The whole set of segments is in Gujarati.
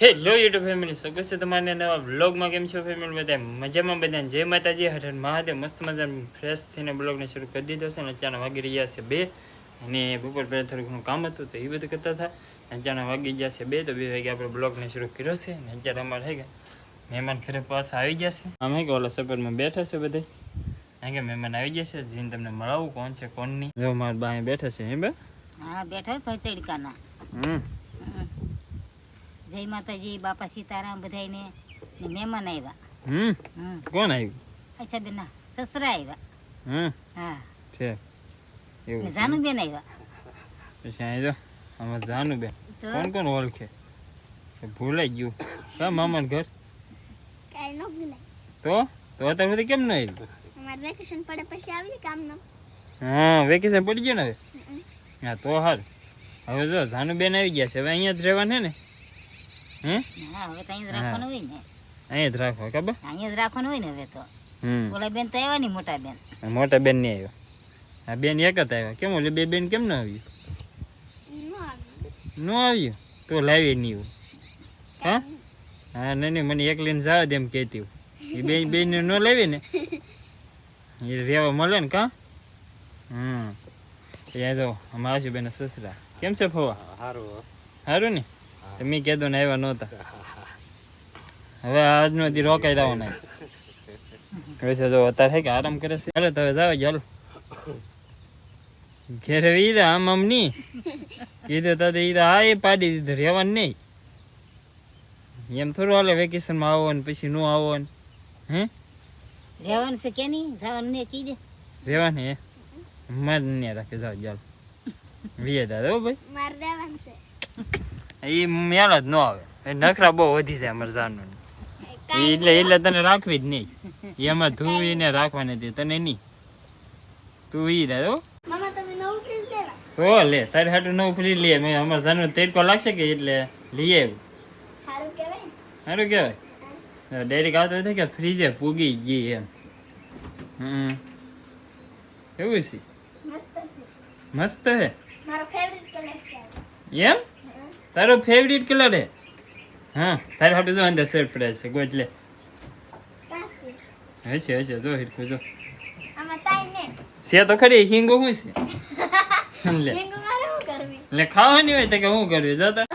હેલો યુટ્યુબ ફેમિલી સ્વાગત છે તમારે નવા બ્લોગમાં કેમ છો ફેમિલી બધા મજામાં? બધા જય માતાજી. હર મહાદેવ. મસ્ત મજા ફ્રેશ થઈને બ્લોગને શરૂ કરી દીધો છે અને અચાનક વાગી રહ્યા છે બે. અને બપોર પહેલાં થોડું ઘણું કામ હતું તો એ બધું કરતા હતા. અચાનક વાગી ગયા છે બે તો બે વાગે આપણે બ્લોગને શરૂ કર્યો છે અને અત્યારે અમારે હે કે મહેમાન ઘરે પાછા આવી ગયા છે. અમે કે ઓલા સપરમાં બેઠા છે બધે કારણ કે મહેમાન આવી ગયા છે. જીને તમને મળાવું કોણ છે કોણ નહીં. જો મારા બાએ બેઠા છે હે બે? હા બેઠો ભાઈ તડકાના હમ. જય માતાજી બાપા સીતારામ બધાયને ને મહેમાન આવ્યા હમ? હમ. કોણ આવ્યું અચ્છા બેન સસરા આવ્યા હમ? હા. છે. એવું જાનુ બેન આવ્યા પછી અહીં જો આમાં જાનું બેન કોણ કોણ ઓળખે? ભૂલાઈ ગયું. કા મામા ઘર? કાંઈ ન ભૂલાય. તો? તો અત્યારે સુધી કેમ ન આવ્યું અમાર વેકેશન પડે પછી આવીએ કામનું. હા વેકેશન પડી ગયું ને હવે? હા તો હાલ હવે જો જાનુબેન આવી ગયા છે. હવે અહીંયા જ રહેવાનું છે ને? હે? હા હવે તો જ રાખવાનું હોય ને. અહીંયા જ રાખવા ખબર? અહીંયા જ રાખવાનું હોય ને હવે તો. હમ. ઓલા બેન તો આવ્યા નહીં મોટા બેન. આ મોટા બેન નહીં આવ્યો. આ બેન એક જ આવ્યા. કેમ ઓલી બે બેન કેમ ન આવ્યું? ન આવ્યું? તો લાવી નહીં એવું. હા? હા નહીં નહીં મને એક લઈને જવા દે એમ કહેતી એ બે બેન ન લાવી ને? એ રહેવા મળે ને કા? હમ. એ જો અમારા બેન સસરા. કેમ છે ફવા? સારું સારું ને? તો મેં કીધું ને આવ્યા નહોતા. હવે આજનો દી રોકાઈ જવાના હવે છે જો અત્યારે છે કે આરામ કરે છે. ચાલો તો જાવ ચાલો ઘેરે ઈદા આમ આમ નહીં કીધું તો ઈ તો હા એ પાડી દીધું રહેવાનું નહીં. એમ થોડું હાલે વેકેશનમાં આવો ને પછી નો આવો ને હે? રહેવાનું છે કે નહીં? જવાનું ને કીધે રહેવાનું હે? માર ને રાખે જાવ ચાલો વીએ દાદા ભાઈ. મારે રહેવાનું છે. એ મેળ જ ન આવે. એ નખરા બહુ વધી જાય અમારે જાનું એટલે એટલે તને રાખવી જ નહીં. એમાં ધૂવીને રાખવાની હતી તને નહીં. તું ઈ દે હો. મામા તમે નવું ફ્રીજ લેવા? તો લે. તારે હાટું નવું ફ્રી લે મેં અમારે જાનું તેડકો લાગશે કે એટલે લઈ આવ્યું સારું કહેવાય ડેરી આવતો હતો કે ફ્રીજે પૂગી ગઈ એમ. હમ. એવું છે? મસ્ત છે. હે મારો ફેવરિટ કલર છે. એમ? તારો ફેવરિટ કલર હે હા તારે હાટું જો અંદર સરપ્રાઈઝ છે ગોજ લે. હશે હશે જો હિરખું જો. છે તો ખરી હિંગો શું છે? લે. શું એટલે ખાવાની હોય તો કે હું કરવી? જતા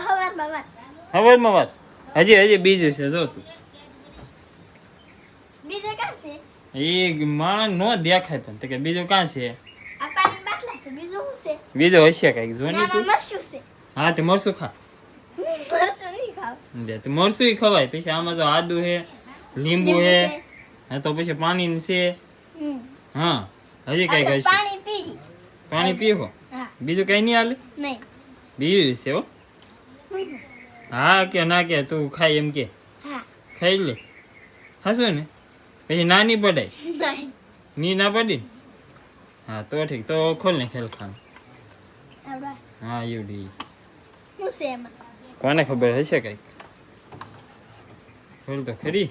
હવારમાં વાત. હજી હજી બીજું છે જો તું. એ માણસ નો દેખાય પણ તો કે બીજું કાં છે? બીજું શું હશે કંઈક જો ને હા તે મરશું ખા મરચું નહીં ખાવ લે તે મરસું ખવાય. પછી આમાં જો આદુ હે લીંબુ હે છે. હા તો પછી પાણી છે. હા હજી કઈ કઈ પાણી પી. પાણી પીવો હા. બીજું કઈ નહીં હાલે? નહીં. બીજું છે હો. હા કે ના કે તું ખાય એમ કે. ખાઈ લે. હસો ને. પછી નાની પડાય. ની ના પડી? હા તો ઠીક. તો ખોલ ને ખેલ ખાન હા એવડી ડી છે એમાં? કોને ખબર હશે કઈ ખોલ તો ખરી?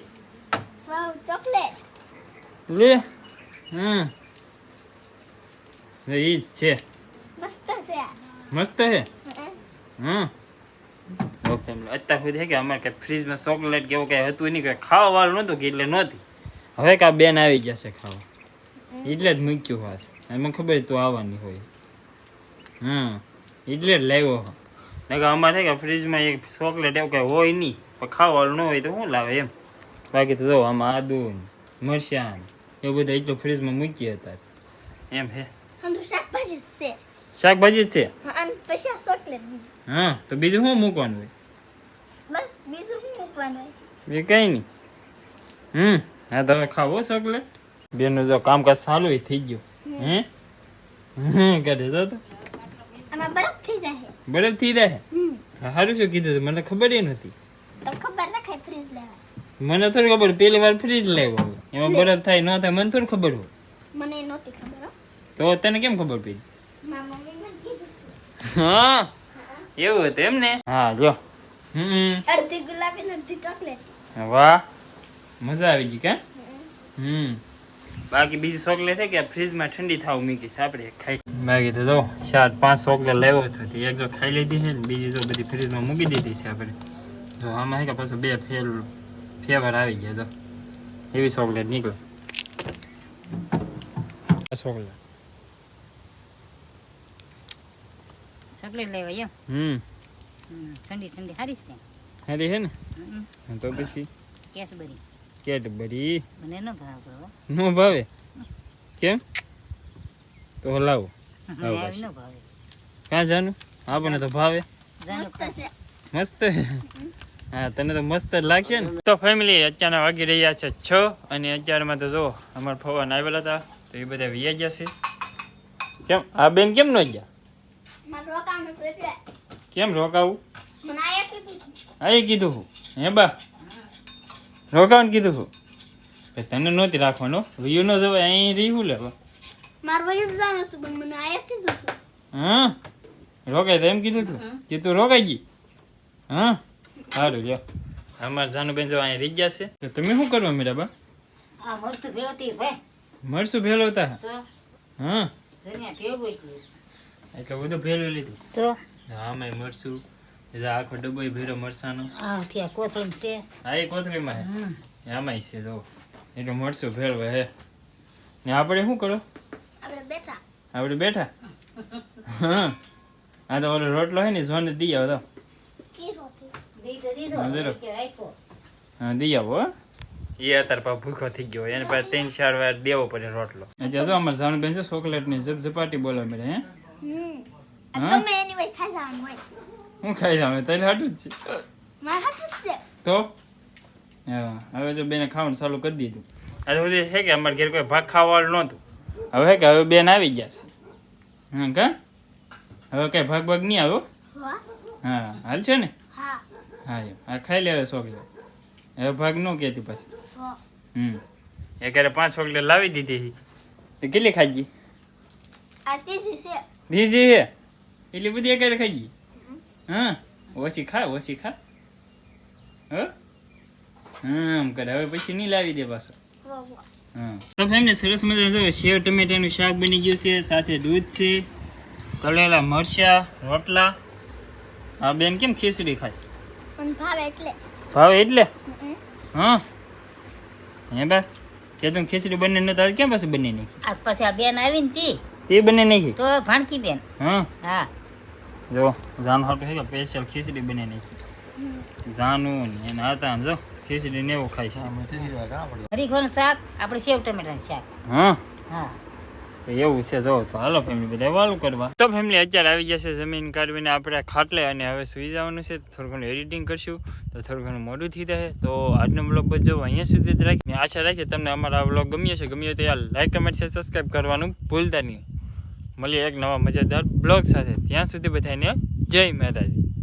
ચોકલેટ. લે હા. એ ઈ જ છે. મસ્ત છે મસ્ત હે. હમ. હા. ઓકે અત્યાર સુધી છે કે અમારે કંઈ ફ્રીજમાં ચોકલેટ કે એવું કઈ હતું નહીં કઈ ખાવા વાળું નહોતું કે એટલે નહોતી. હવે કા બેન આવી જશે ખાવા. એટલે જ મૂક્યું વાસ મને ખબર તું આવવાની હોય. હા. એટલે જ લાવ્યો નકર અમારે કે ફ્રીજમાં એક ચોકલેટ એવું કાંઈ હોય નહીં. પણ ખાવાનું ન હોય તો શું લાવે એમ? બાકી તો જો આમાં આદુ મરચાં એ બધું એટલું ફ્રીજમાં મૂકીએ હતા એમ હે? શાકભાજી છે. શાકભાજી છે? હા, તો બીજું શું મૂકવાનું હોય? બસ બીજું શું મૂકવાનું હોય? એ કઈ નહીં. હમ હા તમે ખાવો ચોકલેટ બેનનું જો કામકાજ ચાલુ થઈ ગયું. હે? હમ કરે જો તો. આમાં બરફ થઈ જાય બરફ થઈ જાય સારું શું કીધું મને ખબર એ નથી તો ખબર રખાય ફ્રીજ લેવાય મને થોડી ખબર પેલી વાર ફ્રીજ લેવો એમાં બરફ થાય ન થાય મને થોડી ખબર હોય. મને નહોતી ખબર તો તને કેમ ખબર પડી. હા એવું હતું એમ ને? હા જો હમ. અડધી ગુલાબી અડધી ચોકલેટ. વાહ મજા આવી ગઈ કા? હમ. બાકી બીજી ચોકલેટ છે કે ફ્રીજમાં ઠંડી થાવ મૂકી આપણે ખાઈ. બાકી તો જો ચાર પાંચ ચોકલેટ લેવો થતી એક જો ખાઈ લીધી છે ને બીજી જો બધી ફ્રીજમાં મૂકી દીધી છે આપણે. જો આમાં હે કે પાછું બે ફેલ ફેવર આવી ગયા જો. એવી ચોકલેટ નીકળે. ચોકલેટ. ચોકલેટ લેવા એમ હમ. ઠંડી ઠંડી સારી છે. હારી છે ને? તો પછી? કેસબરી. કેડબરી મને નો ભાવ નો ભાવે? કેમ? તો લાવો. મને આવું આવી પાછું. ન ભાવે. કાં જાનું? આપણને તો ભાવે. મસ્ત છે. મસ્ત? હા તને તો મસ્ત લાગશે ને? તો ફેમિલી અત્યારના વાગી રહ્યા છે છ અને અત્યારમાં તો જો અમારા ફવાન આવેલા હતા તો એ બધા વ્યા છે. કેમ? આ બેન કેમ ન ગયા? કેમ રોકાવું? મને કીધું. આ એ કીધું. હે બા. રોકાવાનું કીધું હું ભાઈ તને નહોતી રાખવાનો. વિયું ન જવાય અહીં રહ્યું લે મારું વયું જ હતું પણ મને આયા કીધું હતું. હા? રોકાય તો એમ કીધું તું? કે તું રોકાઈ ગઈ? હા? સારું લ્યો. અમારે જાનુબેન જો અહીં રહી ગયા છે. તો તમે શું કરવા મેરા બા આ મરચું ભેળવતી ભાઈ હા? જન્યા ભેળવું એટલું એટલે બધું ભેલું લીધું. તો? મેં મરશું એટલે આખો ડબ્બો ભેરો મરસાનો. હા કોથળી છે. આ એ કોથળીમાં હે? આમાં છે જો. એટલે મરસું ભેળવે હે. ને આપણે શું કરો? આપણે બેઠા. આપણે બેઠા? હા આ તો ઓલો રોટલો હે ને જોને દઈ આવો તો હા, દઈ હા આવો હો. એ અત્યારે પા ભૂખો થઈ ગયો એને પાસે ત્રણ ચાર વાર દેવો પડે રોટલો. જો અમારે જાણ બેન છે ચોકલેટની ઝપઝપાટી બોલાવે મેરે હે? હમ. હા? એની way ખાઈ જવાનું હોય. હું ખાઈ જામે તને હાટું જ છે. મારે છે. તો? હા હવે જો બેને ખાવાનું ચાલુ કરી દીધું. આજે બધું છે કે અમારે ઘેર કોઈ ભાગ ખાવાવાળું નહોતું? હવે કે હવે બેન આવી ગયા છે. હા કા? હવે કઈ ભાગ ભાગ નહીં આવ્યો હા. હાલ છે ને? હા. હા એમ. આ ખાઈ લે છોકરી ચોકલેટ હવે ભાગ ન કહેતી પાછી. હમ. એ ક્યારે પાંચ ચોકલેટ લાવી દીધી એ કેટલી ખાઈ ગઈ? આ છે. હે? એટલી બધી એકારે ખાઈ ગઈ? હા ઓછી ખા ઓછી ખા. હ? કરે. હવે પછી નહીં લાવી દે પાછો. વાહ, વાહ. હા. તો ફેમિલી સરસ મજા જો ટમેટાનું શાક બની ગયું છે સાથે દૂધ છે તળેલા મરચા રોટલા. હા બેન કેમ ખીચડી ખાય? ભાવે એટલે. ભાવે એટલે. હા. હે બા કે તું ખીચડી બને ન કેમ પાછું બની નાખી? આજ પછી આ બેન આવી ને તી. તે બને નાખી? તો ભાણકી બેન. હા. હા. જો જાન હાટું છે સ્પેશિયલ ખીચડી બની નાખી. જાનું ને એના હતા જો ખીચડી ને એવું ખાય છે હરીખોનું શાક આપણે સેવ ટમેટાનું શાક. હા? હા. એવું છે જો તો હાલો ફેમિલી બધા વાલું કરવા. તો ફેમિલી અત્યારે આવી જશે જમીન કાઢવીને આપણે ખાટલે અને હવે સુઈ જવાનું છે. થોડું ઘણું એડિટિંગ કરશું તો થોડું ઘણું મોડું થઈ રહે તો આજનો બ્લોગ બધો અહીંયા સુધી જ રાખીને આશા રાખીએ તમને અમારા આ બ્લોગ ગમ્યો છે ગમ્યો તો યાર લાઈક કમેન્ટ છે સબસ્ક્રાઈબ કરવાનું ભૂલતા નહીં. મળીએ એક નવા મજેદાર બ્લોગ સાથે. ત્યાં સુધી બધાને જય માતાજી.